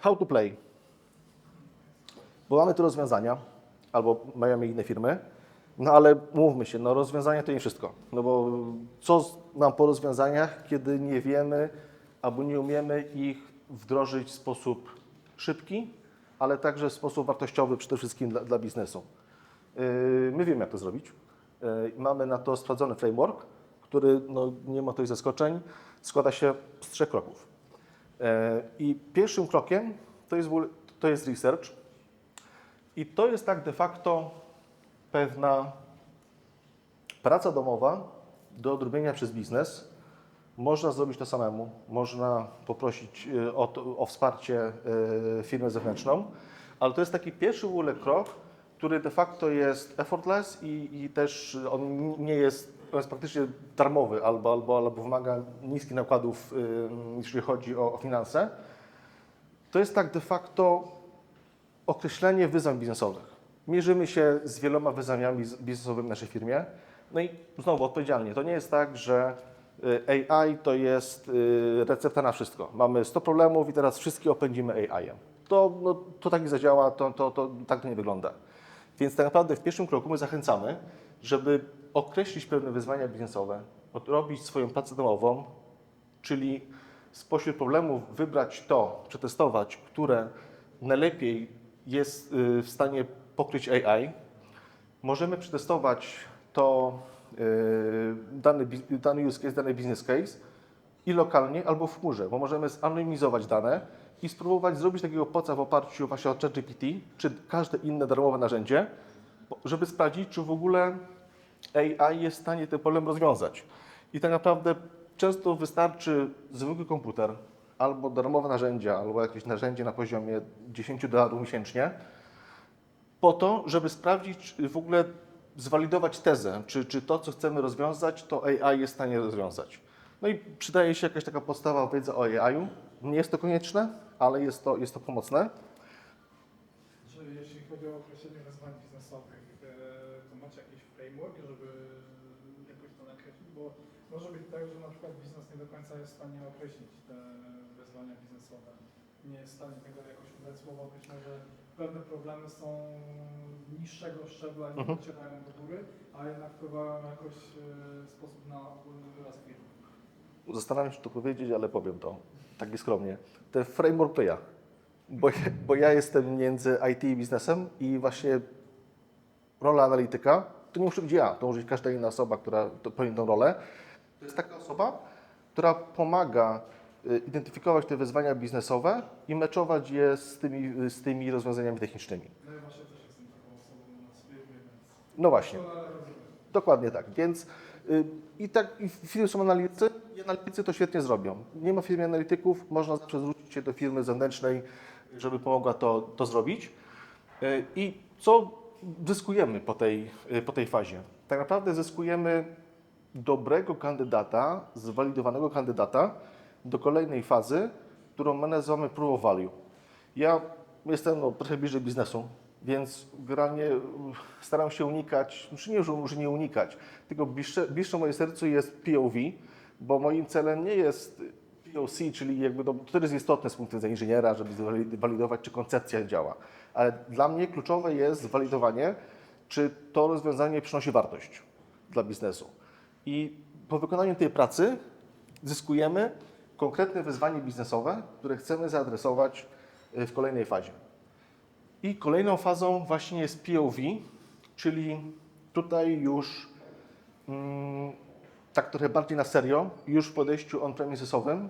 How to play. Bo mamy tu rozwiązania, albo mają inne firmy, no ale mówmy się, no rozwiązania to nie wszystko. No bo co nam po rozwiązaniach, kiedy nie wiemy albo nie umiemy ich wdrożyć w sposób szybki, ale także w sposób wartościowy przede wszystkim dla, dla biznesu. Yy, My wiemy, jak to zrobić. Yy, Mamy na to sprawdzony framework, który no, nie ma tutaj zaskoczeń, składa się z trzech kroków. E, I pierwszym krokiem to jest, to jest research. I to jest tak de facto pewna praca domowa do odrobienia przez biznes. Można zrobić to samemu, można poprosić e, o, to, o wsparcie e, firmę zewnętrzną, ale to jest taki pierwszy w ogóle krok, który de facto jest effortless i, i też on nie jest, on jest praktycznie darmowy albo, albo, albo wymaga niskich nakładów, jeśli chodzi o, o finanse. To jest tak de facto określenie wyzwań biznesowych. Mierzymy się z wieloma wyzwaniami biznesowymi w naszej firmie. No i znowu odpowiedzialnie. To nie jest tak, że y, AI to jest y, recepta na wszystko. Mamy 100 problemów i teraz wszystkie opędzimy AI-em. To, no, to tak nie zadziała, to, to, to tak to nie wygląda. Więc tak naprawdę w pierwszym kroku my zachęcamy, żeby określić pewne wyzwania biznesowe, robić swoją pracę domową, czyli spośród problemów wybrać to, przetestować, które najlepiej jest y, w stanie pokryć AI. Możemy przetestować to y, dany, dany use case, dany business case i lokalnie albo w chmurze, bo możemy zanonimizować dane i spróbować zrobić takiego poca w oparciu właśnie o ChatGPT czy każde inne darmowe narzędzie, żeby sprawdzić, czy w ogóle AI jest w stanie ten problem rozwiązać. I tak naprawdę często wystarczy zwykły komputer, albo darmowe narzędzia, albo jakieś narzędzie na poziomie 10 dolarów miesięcznie, po to, żeby sprawdzić, w ogóle zwalidować tezę, czy, czy to, co chcemy rozwiązać, to AI jest w stanie rozwiązać. No i przydaje się jakaś taka podstawa wiedza o AI-u. Nie jest to konieczne, ale jest to, jest to pomocne. Czy jeśli chodzi o określenie wyzwań biznesowych, e, to macie jakiś framework, żeby jakoś to nakreślić? Bo może być tak, że na przykład biznes nie do końca jest w stanie określić te wyzwania biznesowe. Nie jest w stanie tego jakoś udać słowo. Być może pewne problemy są niższego szczebla, nie Mhm. docierają do góry, a jednak wpływają jakoś e, w sposób na ogólny wyraz firmy. Zastanawiam się, czy to powiedzieć, ale powiem to tak skromnie. Ten framework to ja. Bo, bo ja jestem między IT i biznesem i właśnie rola analityka to nie muszę być ja, to może być każda inna osoba, która pełni tą rolę. To jest taka osoba, która pomaga y, identyfikować te wyzwania biznesowe i meczować je z tymi, z tymi rozwiązaniami technicznymi. No ja właśnie też jestem taką osobą więc No właśnie. Dokładnie tak. Więc y, i tak i firmy są analitycy i analitycy to świetnie zrobią. Nie ma firmy analityków, można zawsze zwrócić się do firmy zewnętrznej, żeby pomogła to, to zrobić. Y, I co zyskujemy po tej, y, po tej fazie? Tak naprawdę zyskujemy dobrego kandydata, zwalidowanego kandydata do kolejnej fazy, którą my nazywamy proof of value. Ja jestem no, trochę bliżej biznesu, więc generalnie y, staram się unikać, znaczy nie, że nie unikać, tylko bliższe, bliższe moje sercu jest POV, bo moim celem nie jest POC, czyli jakby no, to jest istotne z punktu widzenia inżyniera, żeby zwalidować, czy koncepcja działa. Ale dla mnie kluczowe jest zwalidowanie, czy to rozwiązanie przynosi wartość dla biznesu. I po wykonaniu tej pracy zyskujemy konkretne wyzwanie biznesowe, które chcemy zaadresować y, w kolejnej fazie. I kolejną fazą właśnie jest POV, czyli tutaj już mm, tak trochę bardziej na serio, już w podejściu on-premisesowym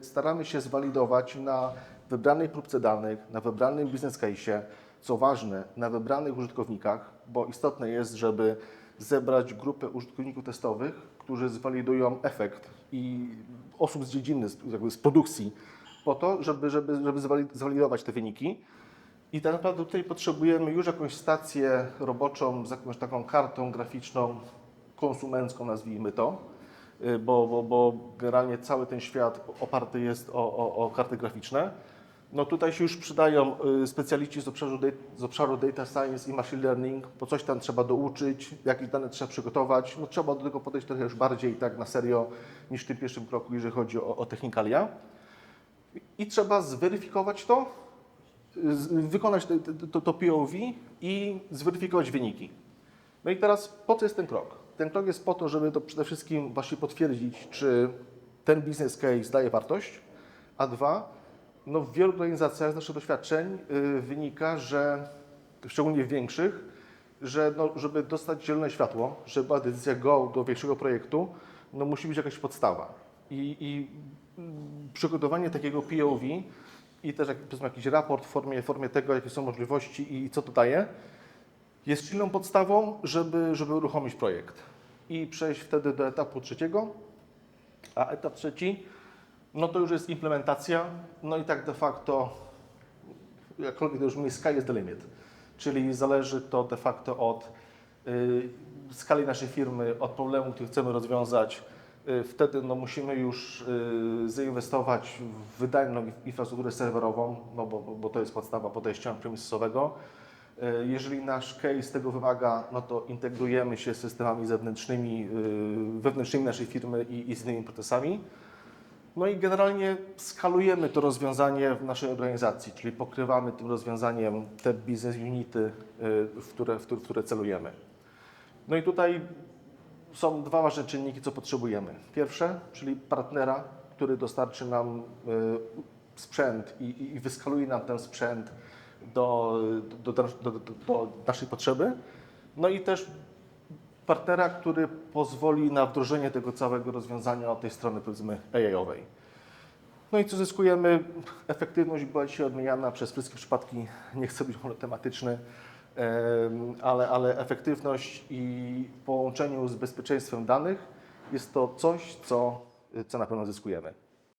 y, staramy się zwalidować na wybranej próbce danych, na wybranym business case, co ważne, na wybranych użytkownikach, bo istotne jest, żeby zebrać grupę użytkowników testowych, którzy zwalidują efekt i osób z dziedziny, z- jakby z produkcji, po to, żeby, żeby, żeby zwali- zwalidować te wyniki. I tak naprawdę tutaj potrzebujemy już jakąś stację roboczą z jakąś taką kartą graficzną, konsumencką nazwijmy to, y, bo, bo, bo generalnie cały ten świat oparty jest o, o, o karty graficzne. No tutaj się już przydają y, specjaliści z obszaru, dat- z obszaru data science i machine learning, bo coś tam trzeba douczyć, jakieś dane trzeba przygotować. No trzeba do tego podejść trochę już bardziej tak na serio niż w tym pierwszym kroku, jeżeli chodzi o, o technikalia. I trzeba zweryfikować to, wykonać to, to, POV i zweryfikować wyniki. No i teraz po co jest ten krok? Ten krok jest po to, żeby to przede wszystkim właśnie potwierdzić, czy ten business case daje wartość, a dwa, no w wielu organizacjach z naszych doświadczeń y, wynika, że szczególnie w większych, że no, żeby dostać zielone światło, żeby decyzja go do większego projektu, no musi być jakaś podstawa. I, i mm, przygotowanie takiego POV i też powiedzmy, jakiś raport w formie, formie tego, jakie są możliwości i co to daje, jest silną podstawą, żeby, żeby uruchomić projekt i przejść wtedy do etapu trzeciego, a etap trzeci, no to już jest implementacja, no i tak de facto, jakkolwiek to już mówi, sky is the limit, czyli zależy to de facto od y, skali naszej firmy, od problemu, który chcemy rozwiązać. Y, wtedy no, musimy już y, zainwestować w wydajną infrastrukturę serwerową, no bo, bo- to jest podstawa podejścia premisowego. Y, Jeżeli nasz case tego wymaga, no to integrujemy się z systemami zewnętrznymi, wewnętrznymi naszej firmy i, i z innymi procesami. No i generalnie skalujemy to rozwiązanie w naszej organizacji, czyli pokrywamy tym rozwiązaniem te business unity, w które, w które celujemy. No i tutaj są dwa ważne czynniki, co potrzebujemy. Pierwsze, czyli partnera, który dostarczy nam y, sprzęt i, i- i wyskaluje nam ten sprzęt do, do, do, do, do, naszej potrzeby. No i też partnera, który pozwoli na wdrożenie tego całego rozwiązania od tej strony powiedzmy AI-owej. No i co zyskujemy? Efektywność była dzisiaj odmieniana przez wszystkie przypadki, nie chcę być monotematyczny, em, ale, ale efektywność i w połączeniu z bezpieczeństwem danych jest to coś, co, co na pewno zyskujemy.